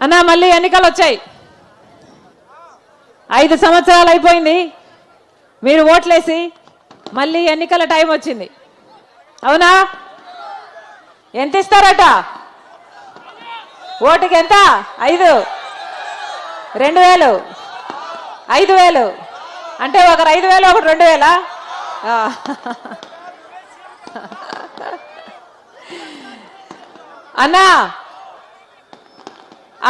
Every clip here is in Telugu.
అన్నా మళ్ళీ ఎన్నికలు వచ్చాయి. ఐదు సంవత్సరాలు అయిపోయింది. మీరు ఓట్లేసి మళ్ళీ ఎన్నికల టైం వచ్చింది. అవునా? ఎంత ఇస్తారట? ఓటుకి ఎంత? ఐదు. రెండు వేలు. ఐదు వేలు. అంటే ఒకరు ఐదు వేలు ఒకటి రెండు వేలా? అన్నా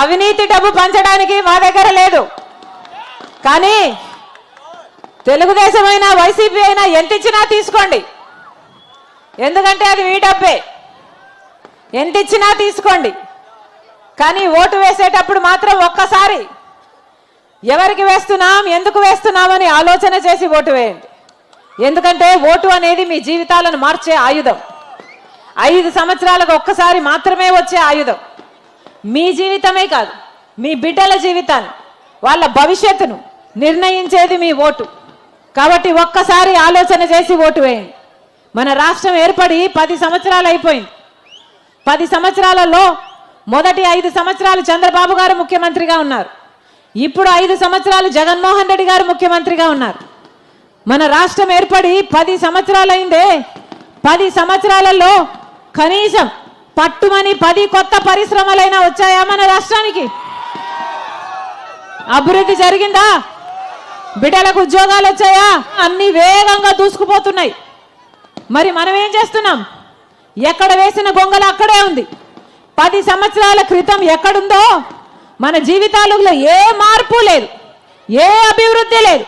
అవినీతి డబ్బు పంచడానికి మా దగ్గర లేదు. కానీ తెలుగుదేశం అయినా వైసీపీ అయినా ఎంత ఇచ్చినా తీసుకోండి. ఎందుకంటే అది మీ డబ్బే. ఎంత ఇచ్చినా తీసుకోండి. కానీ ఓటు వేసేటప్పుడు మాత్రం ఒక్కసారి ఎవరికి వేస్తున్నాం ఎందుకు వేస్తున్నామని ఆలోచన చేసి ఓటు వేయండి. ఎందుకంటే ఓటు అనేది మీ జీవితాలను మార్చే ఆయుధం. ఐదు సంవత్సరాలకు ఒక్కసారి మాత్రమే వచ్చే ఆయుధం. మీ జీవితమే కాదు మీ బిడ్డల జీవితాన్ని వాళ్ళ భవిష్యత్తును నిర్ణయించేది మీ ఓటు. కాబట్టి ఒక్కసారి ఆలోచన చేసి ఓటు వేయండి. మన రాష్ట్రం ఏర్పడి పది సంవత్సరాలు అయిపోయింది. పది సంవత్సరాలలో మొదటి ఐదు సంవత్సరాలు చంద్రబాబు గారు ముఖ్యమంత్రిగా ఉన్నారు. ఇప్పుడు ఐదు సంవత్సరాలు జగన్మోహన్ రెడ్డి గారు ముఖ్యమంత్రిగా ఉన్నారు. మన రాష్ట్రం ఏర్పడి పది సంవత్సరాలైందే. పది సంవత్సరాలలో కనీసం పట్టుమని పది కొత్త పరిశ్రమలైనా వచ్చాయా మన రాష్ట్రానికి? అభివృద్ధి జరిగిందా? బిడ్డలకు ఉద్యోగాలు వచ్చాయా? అన్ని వేగంగా దూసుకుపోతున్నాయి. మరి మనం ఏం చేస్తున్నాం? ఎక్కడ వేసిన గొంగలు అక్కడే ఉంది. పది సంవత్సరాల క్రితం ఎక్కడుందో మన జీవితాలలో ఏ మార్పు లేదు. ఏ అభివృద్ధి లేదు.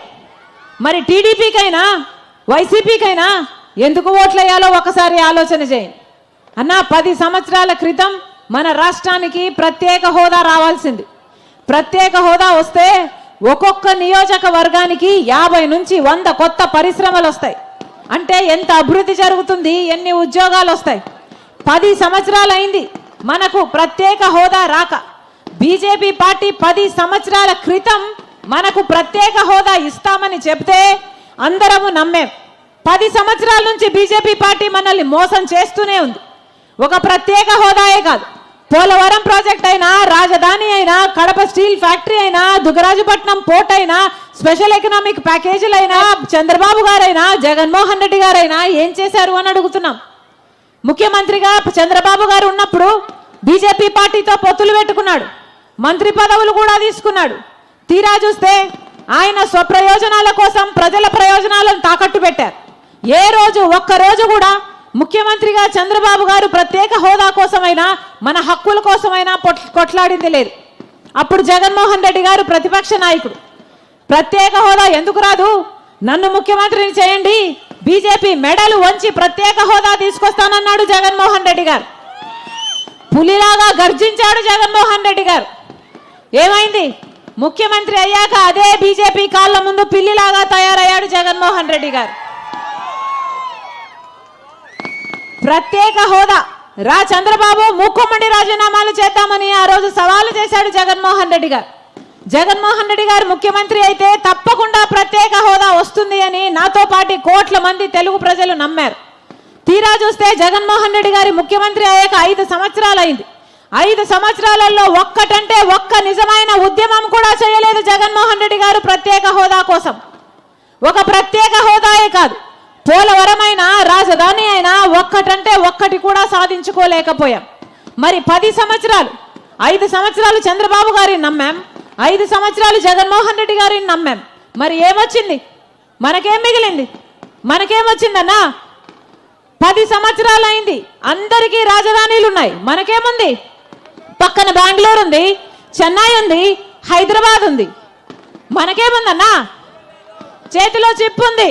మరి టీడీపీకైనా వైసీపీకైనా ఎందుకు ఓట్లేయాలో ఒకసారి ఆలోచన చేయండి. అన్న పది సంవత్సరాల క్రితం మన రాష్ట్రానికి ప్రత్యేక హోదా రావాల్సింది. ప్రత్యేక హోదా వస్తే ఒక్కొక్క నియోజకవర్గానికి యాభై నుంచి వంద కొత్త పరిశ్రమలు వస్తాయి. అంటే ఎంత అభివృద్ధి జరుగుతుంది ఎన్ని ఉద్యోగాలు వస్తాయి. పది సంవత్సరాలు అయింది మనకు ప్రత్యేక హోదా రాక. బీజేపీ పార్టీ పది సంవత్సరాల క్రితం మనకు ప్రత్యేక హోదా ఇస్తామని చెప్తే అందరము నమ్మేం. పది సంవత్సరాల నుంచి బీజేపీ పార్టీ మనల్ని మోసం చేస్తూనే ఉంది. ఒక ప్రత్యేక హోదాయే కాదు. పోలవరం ప్రాజెక్ట్ అయినా రాజధాని అయినా కడప స్టీల్ ఫ్యాక్టరీ అయినా దుగరాజపట్నం పోర్ట్ అయినా స్పెషల్ ఎకనామిక్ ప్యాకేజీలైనా చంద్రబాబు గారైనా జగన్మోహన్ రెడ్డి గారైనా ఏం చేశారు అని అడుగుతున్నాం. ముఖ్యమంత్రిగా చంద్రబాబు గారు ఉన్నప్పుడు బీజేపీ పార్టీతో పొత్తులు పెట్టుకున్నాడు. మంత్రి పదవులు కూడా తీసుకున్నాడు. తీరా చూస్తే ఆయన స్వప్రయోజనాల కోసం ప్రజల ప్రయోజనాలను తాకట్టు పెట్టారు. ఏ రోజు ఒక్క రోజు కూడా ముఖ్యమంత్రిగా చంద్రబాబు గారు ప్రత్యేక హోదా కోసమైనా మన హక్కుల కోసమైనా కొట్లాడింది లేదు. అప్పుడు జగన్మోహన్ రెడ్డి గారు ప్రతిపక్ష నాయకుడు. ప్రత్యేక హోదా ఎందుకు రాదు? నన్ను ముఖ్యమంత్రిని చేయండి. బీజేపీ మెడలు వంచి ప్రత్యేక హోదా తీసుకొస్తానన్నాడు జగన్మోహన్ రెడ్డి గారు. పులిలాగా గర్జించాడు జగన్మోహన్ రెడ్డి గారు. ఏమైంది? ముఖ్యమంత్రి అయ్యాక అదే బీజేపీ కాళ్ళ ముందు పిల్లిలాగా తయారయ్యాడు జగన్మోహన్ రెడ్డి గారు. ప్రత్యేక హోదా. రా చంద్రబాబు ముక్కుమండి రాజీనామాలు చేద్దామని ఆ రోజు సవాలు చేశాడు జగన్మోహన్ రెడ్డి గారు. జగన్మోహన్ రెడ్డి గారు ముఖ్యమంత్రి అయితే తప్పకుండా ప్రత్యేక హోదా వస్తుంది అని నాతో పాటు కోట్ల మంది తెలుగు ప్రజలు నమ్మారు. తీరా చూస్తే జగన్మోహన్ రెడ్డి గారి ముఖ్యమంత్రి అయ్యాక ఐదు సంవత్సరాలు అయింది ఐదు సంవత్సరాలలో ఒక్కటంటే ఒక్క నిజమైన ఉద్యమం కూడా చేయలేదు జగన్మోహన్ రెడ్డి గారు ప్రత్యేక హోదా కోసం. ఒక ప్రత్యేక హోదాయే కాదు. పోలవరమైన రాజధాని అయినా ఒక్కటంటే ఒక్కటి కూడా సాధించుకోలేకపోయాం. మరి పది సంవత్సరాలు ఐదు సంవత్సరాలు చంద్రబాబు గారిని నమ్మాం ఐదు సంవత్సరాలు జగన్మోహన్ రెడ్డి గారిని నమ్మాం. మరి ఏమొచ్చింది? మనకేం మిగిలింది? మనకేమొచ్చిందన్నా పది సంవత్సరాలు అయింది అందరికీ రాజధానీలు ఉన్నాయి మనకేముంది? పక్కన బెంగళూరు ఉంది చెన్నై ఉంది హైదరాబాద్ ఉంది. మనకేముందన్నా? చేతిలో చిప్పు ఉంది.